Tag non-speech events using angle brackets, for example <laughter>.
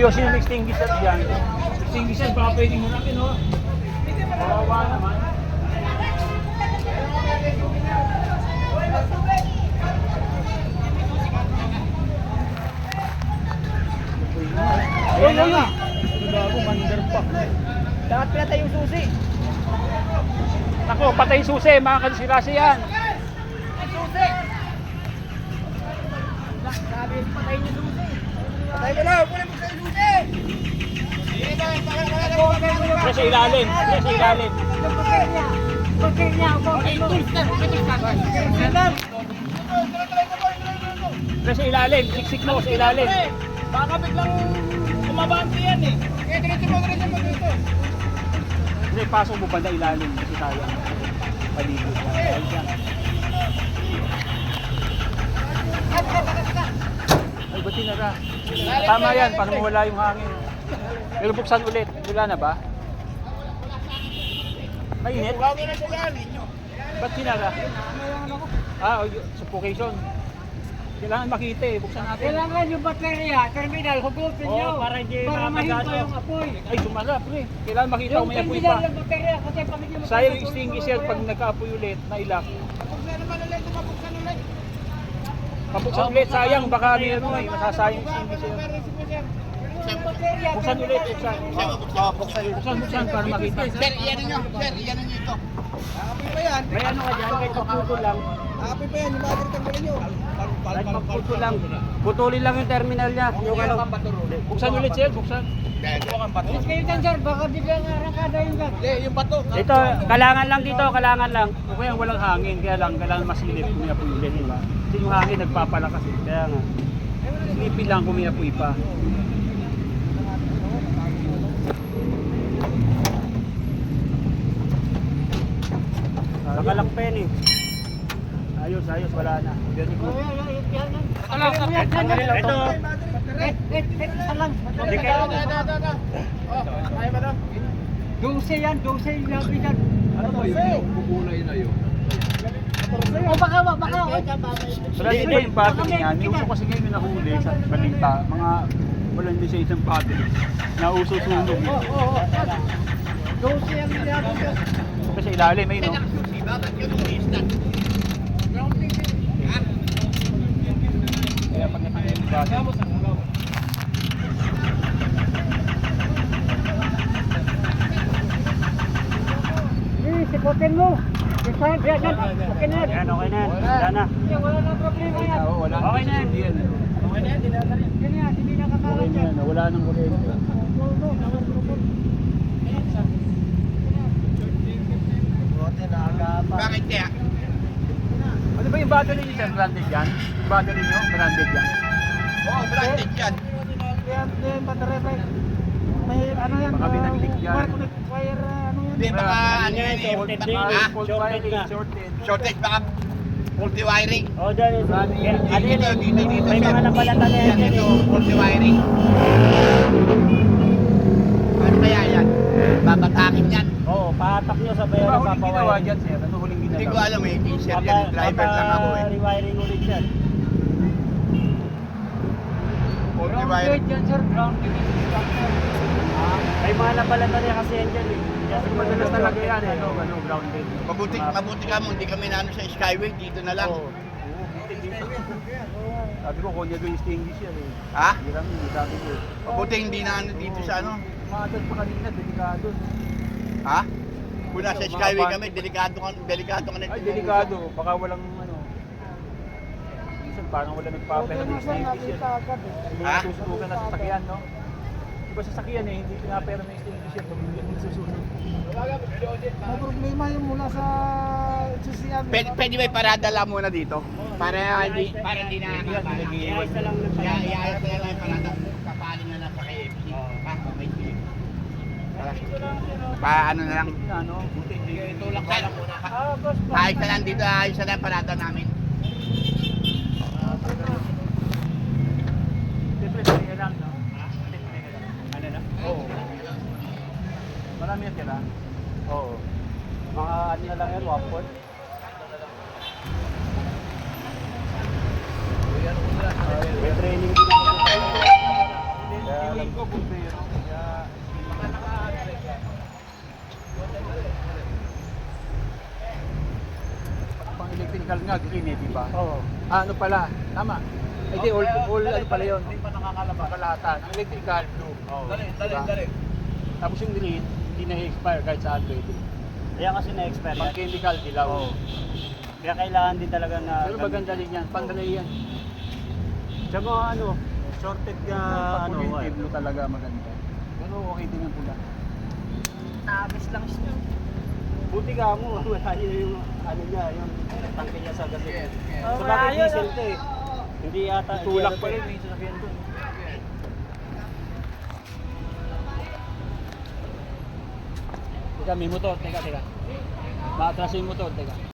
Yoyosin yung extinguisher dyan. Extinguisher, baka pwedeng hanapin, no? Kawawa naman. Ayun, ayun, ayun. Bago, mandar pa. Dapat pinatay yung susi. Ako, patay yung susi, mga kansirasi yan. Ang susi! Sabi, patay yung susi. Patay mo na, kunin mo sa susi! Pre sa ilalim, pre sa ilalim. Pre sa ilalim, siksik mo sa ilalim. Baka biglang kumabante yan eh. Kaya diretso mo, diretso mo, diretso. Hindi, pasok mo banda ilalim kasi tayo. Palibot lang. Ayun yan. Ay, ba't tinara? Tama yan, para mawala yung hangin. Pero buksan ulit. Wala na ba? Mainit? Huwagin na sila. Ba't sinara? Ah, oh, suffocation. Kailangan makita eh. Buksan natin. Kailangan yung baterya, terminal, hugutin nyo. para hindi para mahinto yung apoy. Ay, sumara pre. Kailangan makita Yung kung may apoy terminal pa. ng baterya, kasi pag hindi mo Sayang yung extinguisher pag nagka-apoy ulit, nailak. Buksan naman ulit, mabuksan ulit. Pabuksan ulit, sayang. Baka ano masasayang yung extinguisher. Buksan ulit, buksan. Buksan ulit. Buksan, buksan para makita. Sir, iyan nyo. Sir, iyan nyo ito. Happy pa yan. May ano ka dyan, kahit maputo lang. Happy pa yan. Yung mga tanggalin nyo. Kahit maputo lang. Putulin lang yung terminal niya. Yung ano. Buksan ulit sir, buksan. Alis kayo dyan, sir, baka biglang arangkada yung gas. Hindi, yung bato. Ito, kalangan lang dito, kalangan lang. Kaya walang hangin, kaya lang, kailangan masilip kung may apoy ulit, di ba? Kasi yung hangin nagpapalakas eh, kaya nga. Silipin lang kung may apoy pa. Nakalakpen eh. Ayos, ayos, wala na. Very Oh, good. yan, yan, yan, yan. Ano? Tanggalin yan, yan, lang yan. to. Eh, eh, eh, isa lang. Hindi kayo. Oh, kaya ba na? Dose yan, dose yung labi dyan. Ano ba yun? O baka, baka, o. Wala din ba yung battery niya? May uso kasi ngayon yung nahuli sa balita. Mga walang lisensya ng battery. Nauso sunog. Oo, oo, oo. Dose yan yung labi dyan. Kasi ilalim, may no? Kaya pag nakita yung. Eh, sikotin mo. Isa, yan, yan. Okay na yan. Yan, okay na yan. Wala na. Yan, Wala na problema yan. Okay na yan. Yan. Okay na yan. Yan yan, hindi na yan. yan. Wala nang kuryente. Bakit kaya? Ano ba yung battery niyo, sir? Branded yan? Yung battery niyo, branded yan? Oo, branded yan. Yan, yan, battery pa. May ano yan, Baka binaglig yan. wire wire, uh, ano yan. Hindi, baka ano yan eh. Shorted baka- din. ah, Fault wiring, shorted. Baka faulty wiring. Oh, dyan. Ano dito, dito, dito, May mga napalatan na yan. Yan, ito, faulty wiring. Ano kaya yan? Babatakin yan. Oo, pahatak nyo sa bayan Diba ng huling ginawa dyan, sir? Ano Hindi ko alam eh, sir yan, driver lang ako eh. rewiring ulit yan. Ground gauge yan, sir. Ground gauge yung structure. May mga napalatan na kasi yan dyan eh. Kasi Madalas talaga yan, ano, ano, grounded. Mabuti, mabuti ka mo, hindi kami naano sa Skyway, dito na lang. Oo. Sabi ko, kunya doon yung extinguish yan eh. Ha? Hiram yun, sabi ko. Mabuti hindi na ano dito sa ano. Maadat pa kanina, delikado. Ha? Kung nasa Skyway kami, delikado ka, delikado ka na. Ay, delikado. Baka walang ano. Minsan parang wala nagpapahal ng extinguish yan. Hindi Ha? susunugan na sasakyan, no? Iba sasakyan eh, hindi pinapera ng extinguish yan. Pag hindi nasusunod. May problema yung mula sa sisiyan. Pwede, pwede ba parada lang muna dito? Para hindi, para hindi na Yan, nag-iiwan. Isa lang ng iayos na lang yung parada. Kapaling na lang sa KFC. Ha? Okay, sige. Para, pa ano na lang. Ano, buti. Tulak ka lang muna. Ah. Ayos na lang dito, ayos na lang parada namin. Siyempre, pahinga lang, no? Ano na? Oo. Marami na tira? Oo. Mga ano na lang yan, wapot. Electrical nga, green eh, di ba? Oo. Ah, ano pala? Tama. Eh di, all, all ano pala yun? Hindi pa nakakalabas. Kalahatan. Ang electrical, blue. Oo. Dali, dali, Diba? dali. Tapos yung green, hindi na-expire kahit saan pwede. Kaya kasi na-expire Pang yan. chemical, dilaw. Oo. Kaya kailangan din talaga na... Pero maganda rin yan. Pandray yan. Tsaka ano, sorted ka, ano, Pag eh. blue talaga maganda. Pero okay din yung pula. Nakakis lang siya. Buti ka mo, <laughs> malayo yung ano niya, yung tangke niya sa gasolina. Yes, yes. Sa bakit diesel to eh. Hindi yata. Tulak pa to rin, eh. may sasakyan doon. Teka, may motor. Teka, teka. Maatraso yung motor. Teka.